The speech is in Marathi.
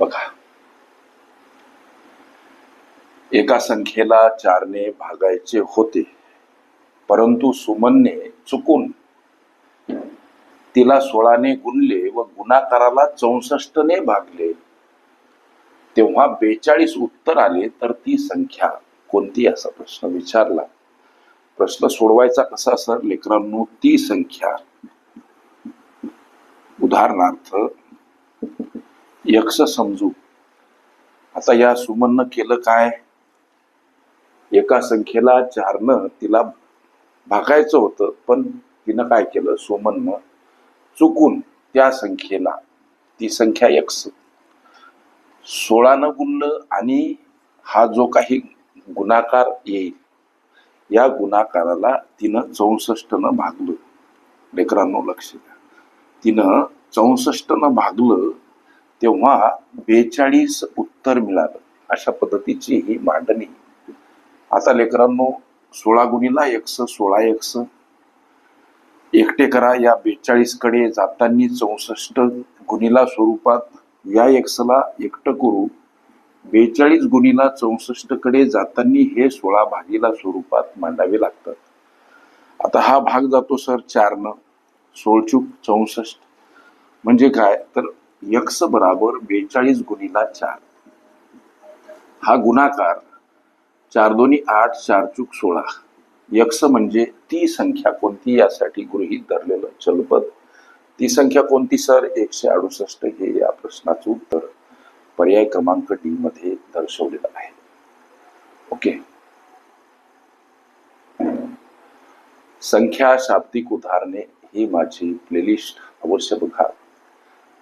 बघा. एका संख्येला चारने भागायचे होते. परंतु सुमनने चुकून तिला सोळाने गुणले व गुणाकाराला चौसष्टने भागले. तेव्हा बेचाळीस उत्तर आले तर ती संख्या कोणती? असा प्रश्न विचारला. प्रश्न सोडवायचा कसा सर? लेकरांनो ती संख्या उदाहरणार्थ यक्ष समजू. आता या सुमननं केलं काय? एका संख्येला चारनं तिला भागायचं होतं पण तिनं काय केलं? सुमननं चुकून त्या संख्येला ती संख्या यक्ष. सोळानं गुणलं आणि हा जो काही गुणाकार येईल या गुणाकाराला तिनं चौसष्टनं भागलं. लेकरांनो लक्ष द्या. तिनं चौसष्टनं भागलं तेव्हा बेचाळीस उत्तर मिळालं. अशा पद्धतीची ही मांडणी. आता लेकरांनो सोळा गुणीला एकस सोळा एकस. एकटे करा या बेचाळीसकडे जातानी चौसष्ट गुणीला स्वरूपात या एक्सला एकटं करू. बेचाळीस गुणीला चौसष्टकडे जातानी हे सोळा भागीला स्वरूपात मांडावे लागतात. आता हा भाग जातो सर चारनं. सोळचूक चौसष्ट. म्हणजे काय? तर यक्ष बराबर बेचाळीस गुणीला चार. हा गुणाकार चार दोन्ही आठ चार चूक सोळा. यक्ष म्हणजे ती संख्या कोणती यासाठी गृहीत धरलेलं चलपद. ती संख्या कोणती सर? एकशे अडुसष्ट हे या प्रश्नाचं उत्तर पर्याय क्रमांक डी मध्ये दर्शवलेलं आहे. ओके. संख्या शाब्दिक उदाहरणे ही माझी प्लेलिस्ट अवश्य बघा.